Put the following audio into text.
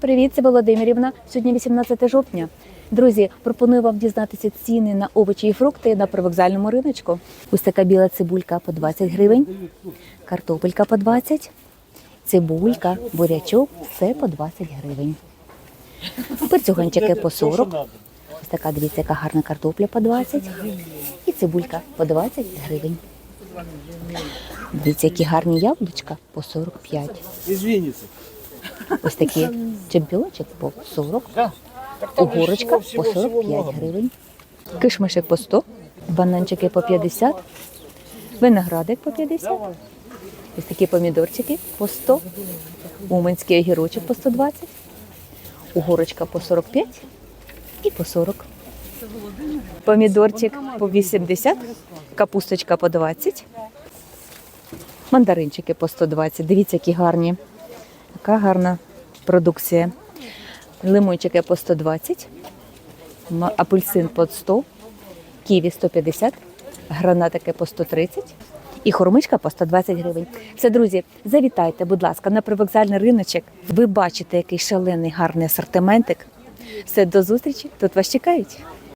Привіт, це Володимирівна. Сьогодні 18 жовтня. Друзі, пропоную вам дізнатися ціни на овочі і фрукти на привокзальному риночку. Ось така біла цибулька по 20 гривень, картопелька по 20, цибулька, бурячок все по 20 гривень. Перцюганчики по 40. Ось така, дивіться, яка гарна картопля по 20 і цибулька по 20 гривень. Дивіться, які гарні яблучка по 45. Ось такі чемпіончик по 40, Да. Так огурочка по всего- всего 45 гривень, кишмишик по 100, бананчики по 50, виноградик по 50, ось такі помідорчики по 100, уманський огірочок по 120, угорочка по 45 і по 40. Помідорчик по 80, капусточка по 20, мандаринчики по 120. Дивіться, які гарні. Яка гарна продукція. Лимончики по 120, ма- апельсин по 100, ківі 150, гранатики по 130 і хормичка по 120 гривень. Все, друзі, завітайте, будь ласка, на привокзальний риночок. Ви бачите, який шалений гарний асортиментик. Все, до зустрічі. Тут вас чекають.